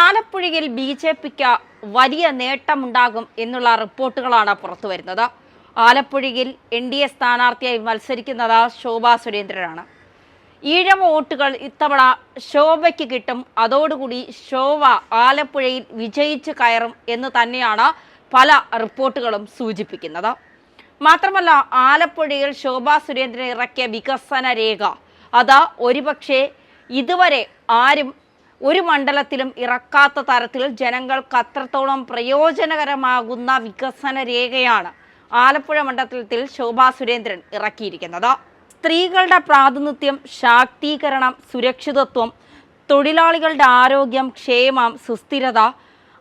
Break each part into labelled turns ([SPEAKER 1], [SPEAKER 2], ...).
[SPEAKER 1] ആലപ്പുഴയിൽ B J പിക്ക് വലിയ നേട്ടമുണ്ടാകും എന്നുള്ള റിപ്പോർട്ടുകളാണ് പുറത്തു വരുന്നത് ആലപ്പുഴയിൽ എൻ ഡി എ സ്ഥാനാർത്ഥിയായി മത്സരിക്കുന്നത് ശോഭാ സുരേന്ദ്രനാണ്. ഈഴവ വോട്ടുകൾ ഇത്തവണ ശോഭയ്ക്ക് കിട്ടും. അതോടുകൂടി ശോഭ ആലപ്പുഴയിൽ വിജയിച്ചു കയറും എന്ന് തന്നെയാണ് പല റിപ്പോർട്ടുകളും സൂചിപ്പിക്കുന്നത്. മാത്രമല്ല ആലപ്പുഴയിൽ ശോഭാ സുരേന്ദ്രൻ ഇറക്കിയ വികസന രേഖ. അത് ഒരുപക്ഷെ ഇതുവരെ ആരും ഒരു മണ്ഡലത്തിലും ഇറക്കാത്ത തരത്തിൽ ജനങ്ങൾക്ക് അത്രത്തോളം പ്രയോജനകരമാകുന്ന വികസന രേഖയാണ് ആലപ്പുഴ മണ്ഡലത്തിൽ ശോഭാ സുരേന്ദ്രൻ ഇറക്കിയിരിക്കുന്നത്. സ്ത്രീകളുടെ പ്രാതിനിധ്യം ശാക്തീകരണം സുരക്ഷിതത്വം തൊഴിലാളികളുടെ ആരോഗ്യം ക്ഷേമം സുസ്ഥിരത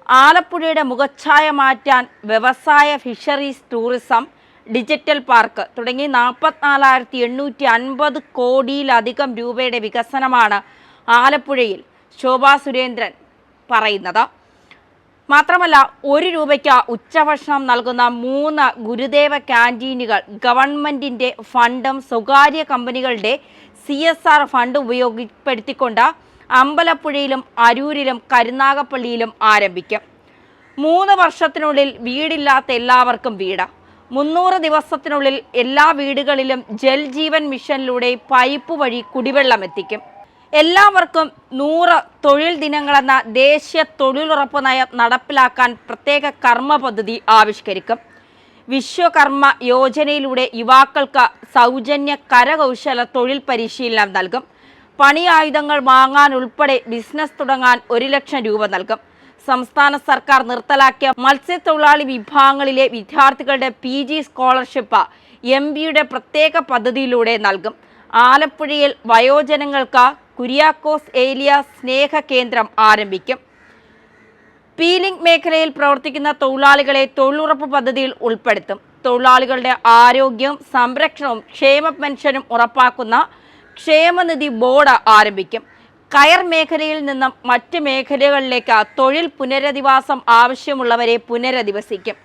[SPEAKER 1] ആലപ്പുഴയുടെ മുഖച്ഛായ മാറ്റാൻ വ്യവസായ ഫിഷറീസ് ടൂറിസം ഡിജിറ്റൽ പാർക്ക് തുടങ്ങി നാൽപ്പത്തിനാലായിരത്തി എണ്ണൂറ്റി അൻപത് കോടിയിലധികം രൂപയുടെ വികസനമാണ് ആലപ്പുഴയിൽ ശോഭാ സുരേന്ദ്രൻ പറയുന്നത്. മാത്രമല്ല ഒരു രൂപയ്ക്ക് ഉച്ചഭക്ഷണം നൽകുന്ന മൂന്ന് ഗുരുദേവ ക്യാന്റീനുകൾ ഗവൺമെന്റിന്റെ ഫണ്ടും സ്വകാര്യ കമ്പനികളുടെ സി എസ് ആർ ഫണ്ട് ഉപയോഗപ്പെടുത്തിക്കൊണ്ട് അമ്പലപ്പുഴയിലും അരൂരിലും കരുനാഗപ്പള്ളിയിലും ആരംഭിക്കും. മൂന്ന് വർഷത്തിനുള്ളിൽ വീടില്ലാത്ത എല്ലാവർക്കും വീട്. മുന്നൂറ് ദിവസത്തിനുള്ളിൽ എല്ലാ വീടുകളിലും ജൽ ജീവൻ മിഷനിലൂടെ പൈപ്പ് വഴി കുടിവെള്ളം എത്തിക്കും. എല്ലാവർക്കും നൂറ് തൊഴിൽ ദിനങ്ങളെന്ന ദേശീയ തൊഴിലുറപ്പ് നയം നടപ്പിലാക്കാൻ പ്രത്യേക കർമ്മ പദ്ധതി ആവിഷ്കരിക്കും. വിശ്വകർമ്മ യോജനയിലൂടെ യുവാക്കൾക്ക് സൗജന്യ കരകൗശല തൊഴിൽ പരിശീലനം നൽകും. പണിയായുധങ്ങൾ വാങ്ങാൻ ഉൾപ്പെടെ ബിസിനസ് തുടങ്ങാൻ ഒരു ലക്ഷം രൂപ നൽകും. സംസ്ഥാന സർക്കാർ നിർത്തലാക്കിയ മത്സ്യത്തൊഴിലാളി വിഭാഗങ്ങളിലെ വിദ്യാർത്ഥികളുടെ പി ജി സ്കോളർഷിപ്പ് എം ബിയുടെ പ്രത്യേക പദ്ധതിയിലൂടെ നൽകും. ആലപ്പുഴയിൽ വയോജനങ്ങൾക്ക് കുര്യാക്കോസ് ഏലിയ സ്നേഹ കേന്ദ്രം ആരംഭിക്കും. പീലിംഗ് മേഖലയിൽ പ്രവർത്തിക്കുന്ന തൊഴിലാളികളെ തൊഴിലുറപ്പ് പദ്ധതിയിൽ ഉൾപ്പെടുത്തും. തൊഴിലാളികളുടെ ആരോഗ്യവും സംരക്ഷണവും ക്ഷേമ പെൻഷനും ഉറപ്പാക്കുന്ന ക്ഷേമനിധി ബോർഡ് ആരംഭിക്കും. കയർ മേഖലയിൽ നിന്നും മറ്റ് മേഖലകളിലേക്ക് തൊഴിൽ പുനരധിവാസം ആവശ്യമുള്ളവരെ പുനരധിവസിക്കും.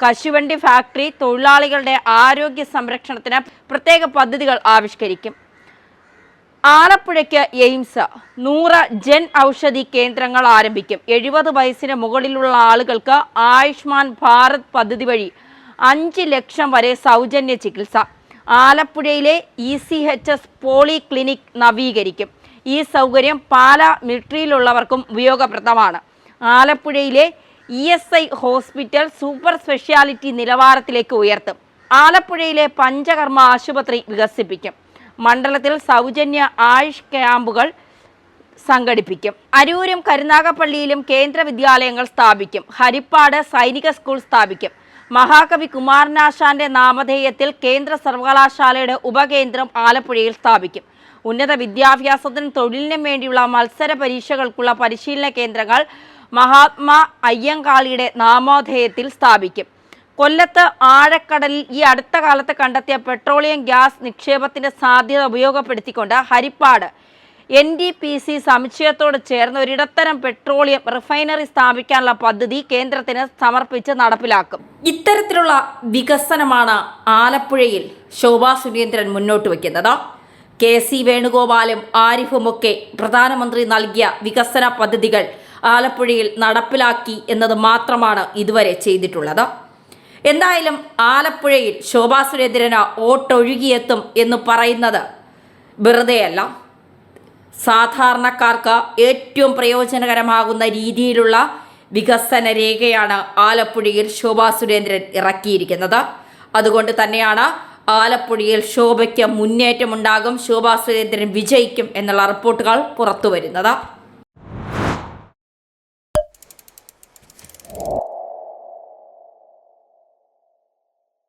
[SPEAKER 1] കശുവണ്ടി ഫാക്ടറി തൊഴിലാളികളുടെ ആരോഗ്യ സംരക്ഷണത്തിന് പ്രത്യേക പദ്ധതികൾ ആവിഷ്കരിക്കും. ആലപ്പുഴയ്ക്ക് എയിംസ്. നൂറ് ജൻ ഔഷധി കേന്ദ്രങ്ങൾ ആരംഭിക്കും. എഴുപത് വയസ്സിന് മുകളിലുള്ള ആളുകൾക്ക് ആയുഷ്മാൻ ഭാരത് പദ്ധതി വഴി അഞ്ച് ലക്ഷം വരെ സൗജന്യ ചികിത്സ. ആലപ്പുഴയിലെ E C H S poly clinic നവീകരിക്കും. ഈ സൗകര്യം പാല മിലിട്ടറിയിലുള്ളവർക്കും ഉപയോഗപ്രദമാണ്. ആലപ്പുഴയിലെ E S I hospital super speciality നിലവാരത്തിലേക്ക് ഉയർത്തും. ആലപ്പുഴയിലെ പഞ്ചകർമ്മ ആശുപത്രി വികസിപ്പിക്കും. മണ്ഡലത്തിൽ സൗജന്യ ആയുഷ് ക്യാമ്പുകൾ സംഘടിപ്പിക്കും. അരൂരും കരുനാഗപ്പള്ളിയിലും കേന്ദ്ര വിദ്യാലയങ്ങൾ സ്ഥാപിക്കും. ഹരിപ്പാട് സൈനിക സ്കൂൾ സ്ഥാപിക്കും. മഹാകവി കുമാരനാശാന്റെ നാമധേയത്തിൽ കേന്ദ്ര സർവകലാശാലയുടെ ഉപകേന്ദ്രം ആലപ്പുഴയിൽ സ്ഥാപിക്കും. ഉന്നത വിദ്യാഭ്യാസത്തിനും തൊഴിലിനും വേണ്ടിയുള്ള മത്സര പരീക്ഷകൾക്കുള്ള പരിശീലന കേന്ദ്രങ്ങൾ മഹാത്മാ അയ്യങ്കാളിയുടെ നാമധേയത്തിൽ സ്ഥാപിക്കും. കൊല്ലത്ത് ആഴക്കടലിൽ ഈ അടുത്ത കാലത്ത് കണ്ടെത്തിയ പെട്രോളിയം ഗ്യാസ് നിക്ഷേപത്തിന്റെ സാധ്യത ഉപയോഗപ്പെടുത്തിക്കൊണ്ട് Harippad N D P C സമുച്ചയത്തോട് ചേർന്ന് ഒരിടത്തരം പെട്രോളിയം റിഫൈനറി സ്ഥാപിക്കാനുള്ള പദ്ധതി കേന്ദ്രത്തിന് സമർപ്പിച്ച് നടപ്പിലാക്കും. ഇത്തരത്തിലുള്ള വികസനമാണ് ആലപ്പുഴയിൽ ശോഭാ സുരേന്ദ്രൻ മുന്നോട്ട് വയ്ക്കുന്നത് കെ സി വേണുഗോപാലും ആരിഫുമൊക്കെ പ്രധാനമന്ത്രി നൽകിയ വികസന പദ്ധതികൾ ആലപ്പുഴയിൽ നടപ്പിലാക്കി എന്നത് മാത്രമാണ് ഇതുവരെ ചെയ്തിട്ടുള്ളത്. എന്തായാലും ആലപ്പുഴയിൽ ശോഭാ സുരേന്ദ്രന് വോട്ടൊഴുകിയെത്തും എന്ന് പറയുന്നത് വെറുതെയല്ല. സാധാരണക്കാർക്ക് ഏറ്റവും പ്രയോജനകരമാകുന്ന രീതിയിലുള്ള വികസന രേഖയാണ് ആലപ്പുഴയിൽ ശോഭാ സുരേന്ദ്രൻ ഇറക്കിയിരിക്കുന്നത്. അതുകൊണ്ട് തന്നെയാണ് ആലപ്പുഴയിൽ ശോഭയ്ക്ക് മുന്നേറ്റമുണ്ടാകും ശോഭാ സുരേന്ദ്രൻ വിജയിക്കും എന്നുള്ള റിപ്പോർട്ടുകൾ പുറത്തു വരുന്നത്